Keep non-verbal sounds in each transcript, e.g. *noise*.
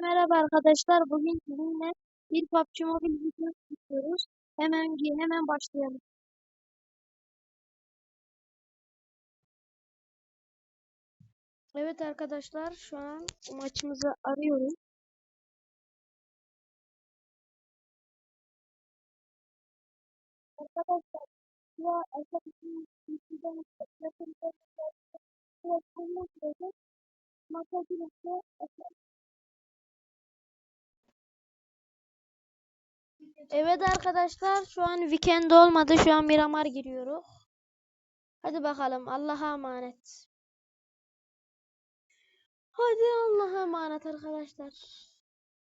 merhaba arkadaşlar. Bugün sizinle bir PUBG Mobile videosu çekiyoruz. Hemen hemen başlayalım. Evet arkadaşlar şu an maçımızı arıyoruz. Arkadaşlar şu an arkadaşımın videodan maça girişte Evet arkadaşlar şu an weekend olmadı. Şu an Miramar giriyoruz. Hadi bakalım Allah'a emanet. Hadi Allah'a emanet arkadaşlar.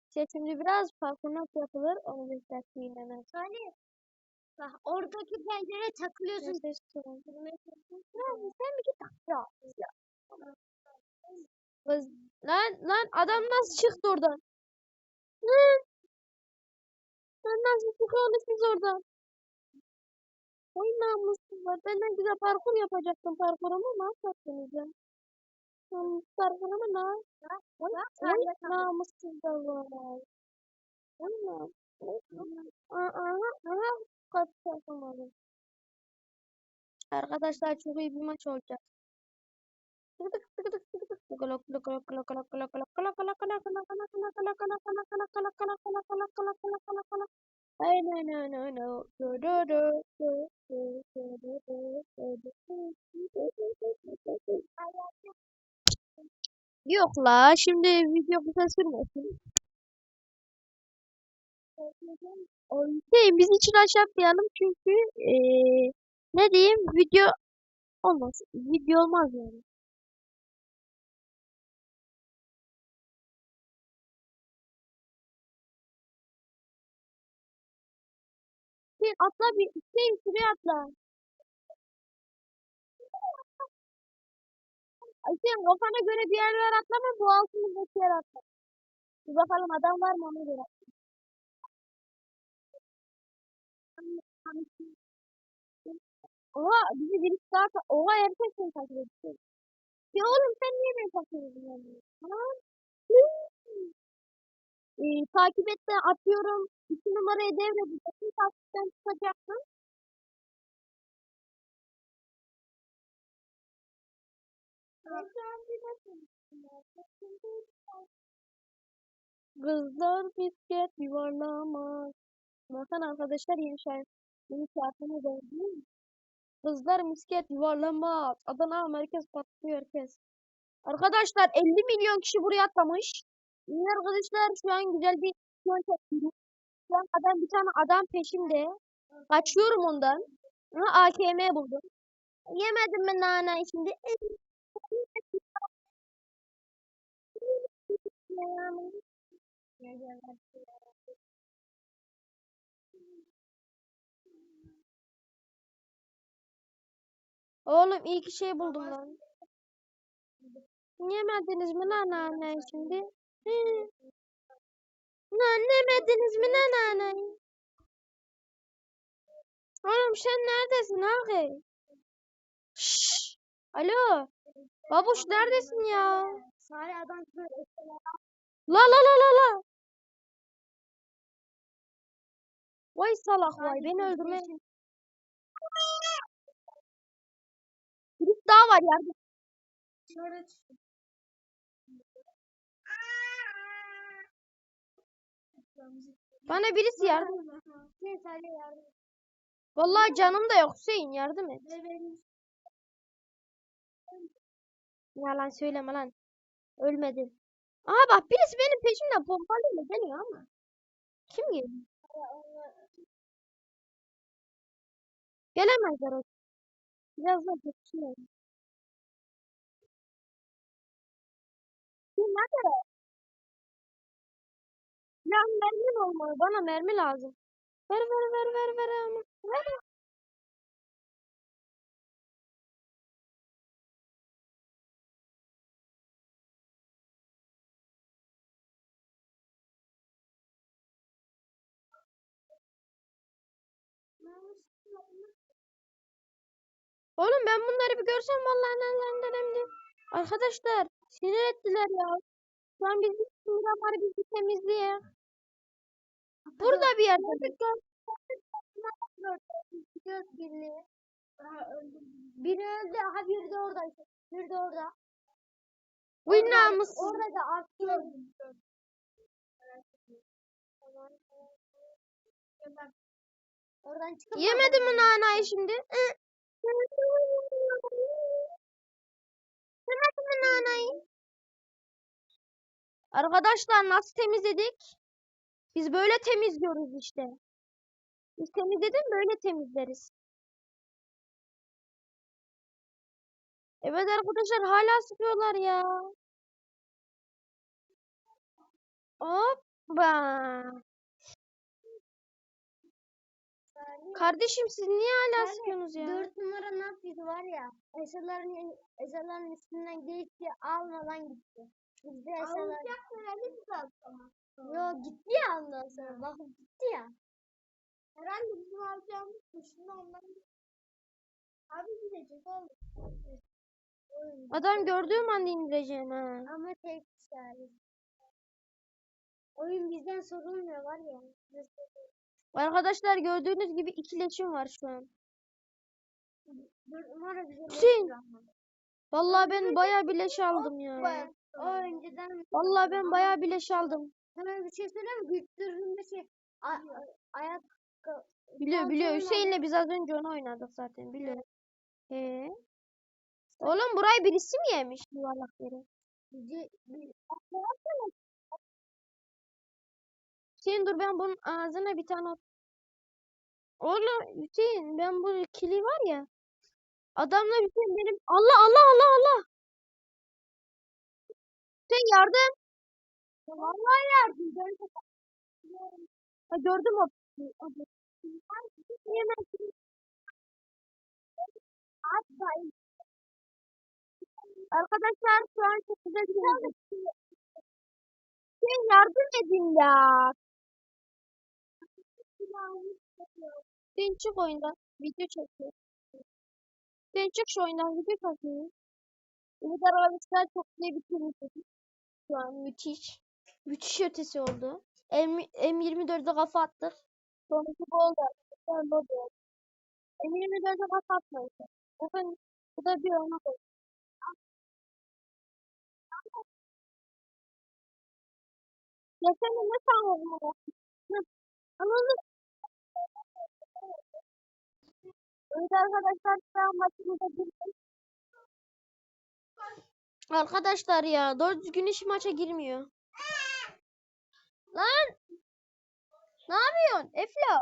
İşte şimdi biraz farklı nasıl yapılır onu göstereyim hemen. Salih. Bak oradaki pencereye takılıyorsun. Sen mi git. Kız, lan lan adam nasıl çıktı oradan? Lan, nasıl çıkıyorsunuz siz oradan? Oy namussuzlar. Ben ne güzel parkur yapacaktım parkurumu mahvettiniz ya. Hmm, Parkurumu lan. Oy, namussuzlar var. Oy namussuzlar. Aa, aa, kaç yapamadım. Arkadaşlar çok iyi bir maç olacak. Yok la şimdi video kısa sürmesin. Şey, biz için aşağı atlayalım çünkü eee, ne diyeyim video olmaz. Video olmaz yani. Şey, atla bir şey şuraya atla. Ay sen kafana göre bir yerler atlama bu altındaki yer atla. Bir bakalım adam var mı ona göre. Oha bizi birisi daha Oha herkes seni takip ediyor. Ya oğlum sen niye beni takip ediyorsun yani? Ee, takip et de atıyorum. İki numarayı devredeceksin. Takipten çıkacaksın. Kızlar bisiklet yuvarlamaz. Bakın arkadaşlar yeni şarkı, yeni şarkımı beğendiniz mi? Kızlar misket yuvarlamaz. Adana merkez patlıyor herkes. Arkadaşlar 50 milyon kişi buraya atlamış. İyi arkadaşlar şu an güzel bir. Şu an adam bir tane adam peşimde. Kaçıyorum ondan. Ama AKM buldum. Yemedim mi nane şimdi? Oğlum iyi ki şey buldum lan. Yemediniz mi lan anne şimdi? Yemediniz mi lan anne? Oğlum sen neredesin abi? Şşş. Alo. Babuş neredesin ya? Salih adam La la la la la. Vay salak vay beni öldürme. Birisi daha var yardım. Şöyle çıktı. Bana birisi yardım. Salih yardım. Vallahi canım da yok Hüseyin yardım et. Yalan söyleme lan. Ölmedi. Aha bak birisi benim peşimden pompalıyla geliyor ama. Kim geliyor? Gelemezler o. Biraz da geçiyorum. Lan mermi olmalı. Bana mermi lazım. Ver ver ver ver ver ama. Ver. Oğlum ben bunları bir görsem vallahi hem de. Arkadaşlar sinir ettiler ya. Şu an bizim miramarı bizi temizliyor. Burada bir yerde. Göz birliği. Biri öldü. Aha biri de orada. Biri de orada. Uy namussuz. Orada da artıyor. Oradan çıkıp Yemedi mi nanayı şimdi? Hı. Yemedi mi nanayı? Arkadaşlar nasıl temizledik? Biz böyle temizliyoruz işte. Biz temizledim böyle temizleriz. Evet arkadaşlar hala sıkıyorlar ya. Hoppa. Kardeşim siz niye hala Yani sıkıyorsunuz ya? Dört numara ne yapıyordu var ya. Eşyaların, eşyaların üstünden geçti almadan gitti. Bizde eşyalar... Alacak mı? Yok gitti ya ondan sonra. Bakın gitti ya. Herhalde bizim alacağımız kuşunu ondan Abi gidecek oğlum. Adam gördüğüm anda indireceğim ha. Ama tek işaret. Oyun bizden sorulmuyor var ya. Arkadaşlar gördüğünüz gibi ikileşim var şu an. Hüseyin. Vallahi ben bayağı bir leş aldım ya. O önceden Vallahi ben bayağı bir leş aldım. Sana bir şey söyleyeyim mi? Güçtürdüğünde şey a- a- ayak Biliyor biliyor. Pantolon Hüseyin'le biz az önce onu oynadık zaten biliyor. Ee? Oğlum burayı birisi mi yemiş yuvarlak yeri? bizi Hüseyin dur ben bunun ağzına bir tane at- Oğlum Hüseyin ben bu kili var ya. Adamla Hüseyin benim Allah Allah Allah Allah. Hüseyin yardım. vallahi yardım ben *laughs* Ha, gördüm o. *laughs* Arkadaşlar şu an çok güzel bir Hüseyin yardım edin ya. Hüseyin çık oyundan. Video çekiyor. Hüseyin çık şu oyundan video çekiyor. Ümit arkadaşlar çok film çektik. Şu an müthiş. Müthiş ötesi oldu. M, M24'e kafa attık. Sonraki. Lobi oldu. M24'e kafa atmayın. Bakın bu da bir örnek oldu. Geçen ne ama. Anladın Evet arkadaşlar şu an maçımıza girdik. Arkadaşlar ya doğru düzgün hiç maça girmiyor. Lan! Ne yapıyorsun? Efla.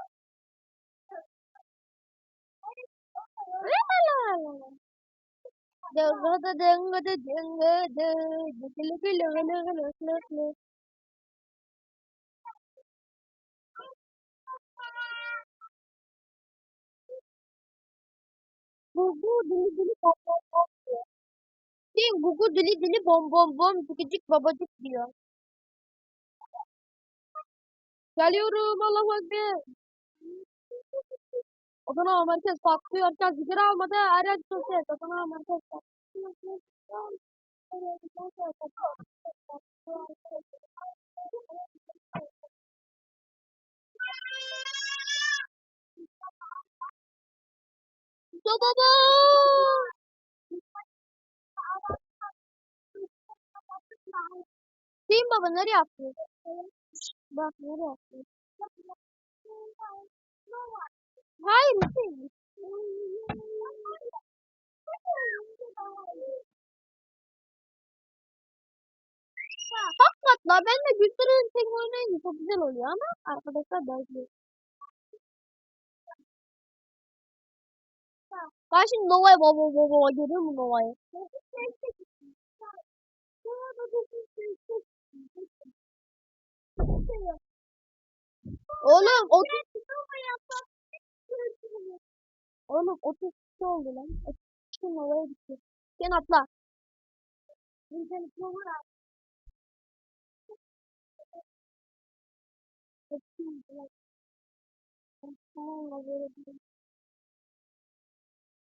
Gılı. Gugu dili dili Değil, Gugu dili dili bom bom bom cıkıcık babacık diyor. Geliyorum Allahu Ekber. Adana merkez patlıyor. Herkes sigara almadı. Araç ses. Adana merkez patlıyor. Baba! Hüseyin baba nereye attı? Bak nereye attı? Hayır Hüseyin. Hakikaten ben de Gülseren tek oynayınca çok güzel oluyor ama arkadaşlar belki. Ben şimdi Nova'ya baba baba görüyor musun Nova'yı? Oğlum 30 Oğlum 30 kişi oldu lan. 30 kişi Nova'ya gitti. Sen atla.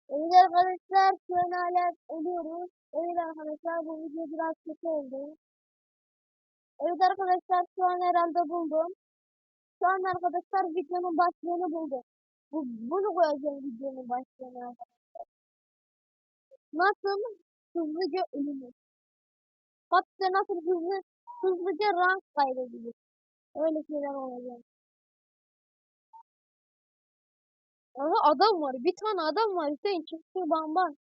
Evet arkadaşlar şu an hala ölüyoruz. Evet arkadaşlar bu video biraz kötü oldu. Evet arkadaşlar şu an herhalde buldum. Şu an arkadaşlar videonun başlığını buldum. Bu, bunu koyacağım videonun başlığına arkadaşlar. Nasıl hızlıca ölünür? Hatta nasıl hızlı hızlıca rank kaybedilir. Öyle şeyler olacak. Aha adam var. Bir tane adam var. Hüseyin çıktı ban ban.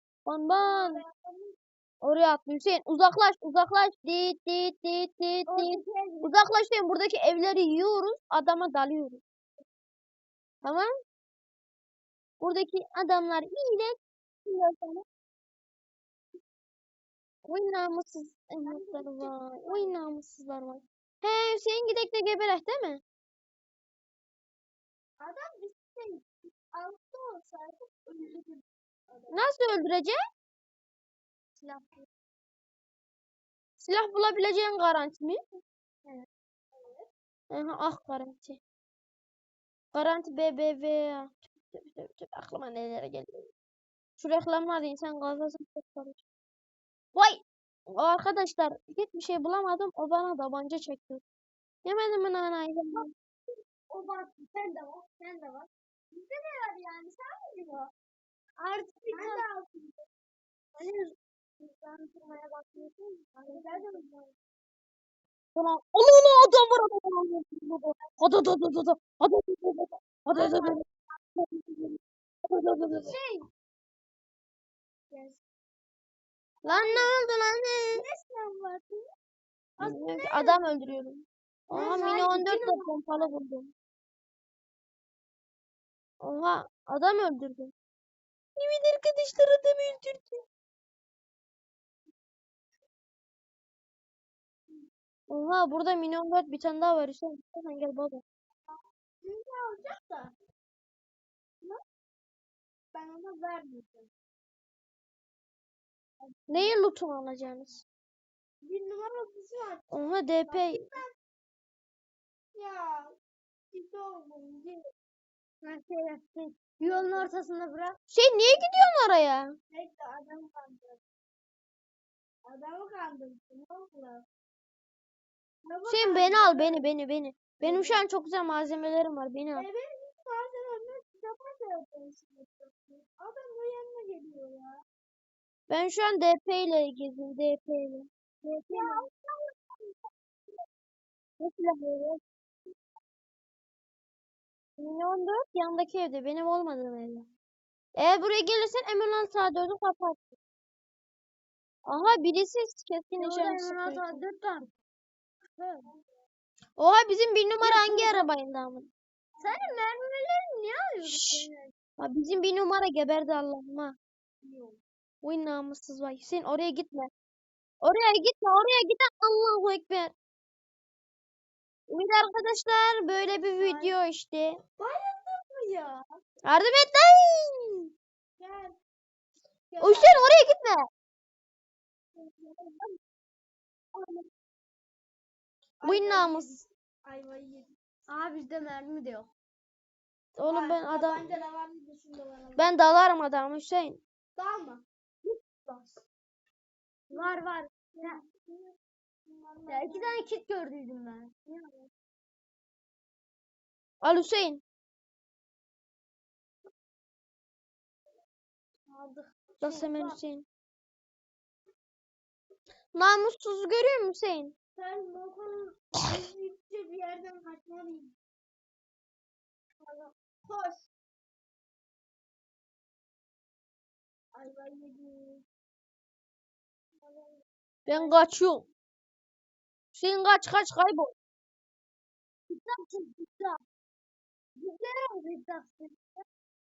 Oraya attı Hüseyin. Uzaklaş uzaklaş. Dit dit dit dit dit. Uzaklaş Hüseyin. Buradaki evleri yiyoruz. Adama dalıyoruz. Tamam. Buradaki adamlar sana. Oy namussuz evlatları var. Oy namussuzlar var. He Hüseyin gidek de geberek değil mi? Adam şey altta olsaydı öldürürdü. Nasıl öldürecek? Silah Silah bulabileceğin garanti mi? Evet. Aha, ah garanti. Garanti BBV. Tüp, tüp, tüp, tüp. Aklıma nelere geliyor. Şu reklamlar insan kafasını çok karıştırıyor. Vay! Arkadaşlar hiçbir şey bulamadım. O bana tabanca çekiyor. Yemedim mi nanayı? O var. Sen de var. Sen de var. Bizde de var yani. Sen mi var? Artık bir ben. Hani Tamam. Allah Allah adam var adam var. Hadi hadi hadi hadi. Hadi hadi hadi. Hadi hadi hadi. Şey. Lan ne oldu lan? Ne sen ki, Adam öldürüyorum. Aha Ben mini sadece 14 iki de pompalı buldum. Oha adam öldürdüm. Evet arkadaşlar adam öldürdü. Oha burada mini 14 bir tane daha var Hüseyin. Hemen gel baba. Şimdi alacak da. Ben ona vermeyeceğim. Neyi loot'unu alacaksınız? Bir numara kızı var. Oha DP. Ya. Ciddi oldum. Nasıl yaptın? Yolun ortasında bırak. Şey niye gidiyorsun oraya? Bekle adam kandırdı. Adamı kandırdı. Ne oldu? Hüseyin beni al beni beni beni. Benim şu an çok güzel malzemelerim var beni al. E hiç malzemem kitaplar da. Adam bu yanına geliyor ya. Ben şu an DP ile geziyorum DP ile. Ya Ne silahı Mini 14 yandaki evde benim olmadığım evde. Eğer buraya gelirsen M16 A4'ü kapat. Aha birisi keskin nişancı sıkıyor. dört tane. Oha bizim bir numara hangi arabaydı ama? Senin mermilerini niye alıyorsun? Ha, bizim bir numara geberdi Allah'ıma. Uy namussuz vay. Hüseyin oraya gitme. Oraya gitme oraya gitme. Allahu Ekber. Evet arkadaşlar böyle bir video işte. Bayıldın mı ya? Yardım et lan. Gel. O Hüseyin oraya gitme. Uy namus. Ayvayı yedim. Aa bizde mermi de yok. Oğlum ben adam da ben dalarım adamı Hüseyin. Dalma. Var var. Ya. ya iki tane kit gördüydüm ben. Al Hüseyin. Aldık. Şey, hemen Hüseyin. Namussuz görüyor musun Hüseyin? Ben yüzükçe bir yerden kaçmalıyım. Koş. Ayvayı yedim. Ben kaçıyorum. Hüseyin kaç kaç kaybol. Güzel çok güzel. Güzel güzel.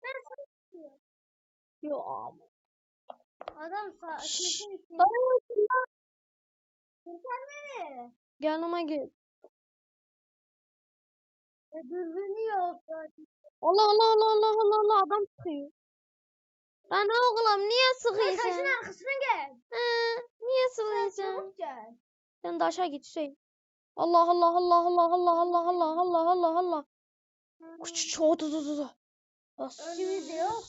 Ben sana diyorum. Yo ama. Adam sağ Şşş. Kurtar beni. Yanıma gel. E, dürbünü yok. Allah Allah Allah Allah Allah Allah adam sıkıyor. Lan oğlum niye Sen sıkıyorsun? taşın arkasına gel. He, niye Sen sıkıyorsun? gel. Sen de aşağı git Hüseyin. Allah Allah Allah Allah Allah Allah Allah Allah Allah Allah. Kuç otu tu tu tu. Önümüzde yok.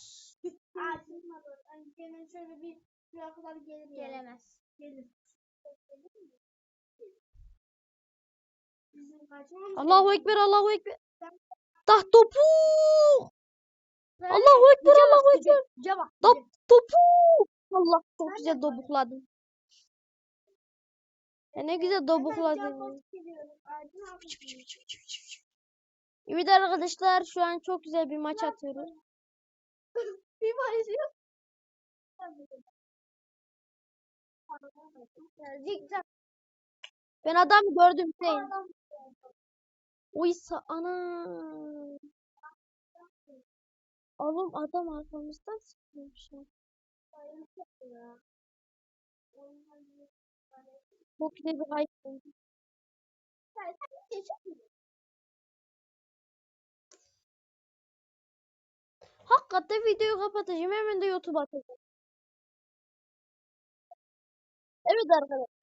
Gene şöyle bir şuraya kadar gelir. Gelemez. Gelir. Allahu Ekber, Allahu Ekber. Dah topuk. Allahu Ekber, Allahu Ekber. Top, topuk. Allah çok güzel dobukladım. Ya ne güzel dobukladım. Evet arkadaşlar şu an çok güzel bir maç atıyoruz. FIFA izliyor. Zigzag. Ben adam gördüm Hüseyin. Uysa ana. Oğlum adam arkamızdan sıkıyormuş ya. Çok güzel bir oldu. Hakikaten videoyu kapatacağım. Hemen de YouTube'a atacağım. Evet arkadaşlar.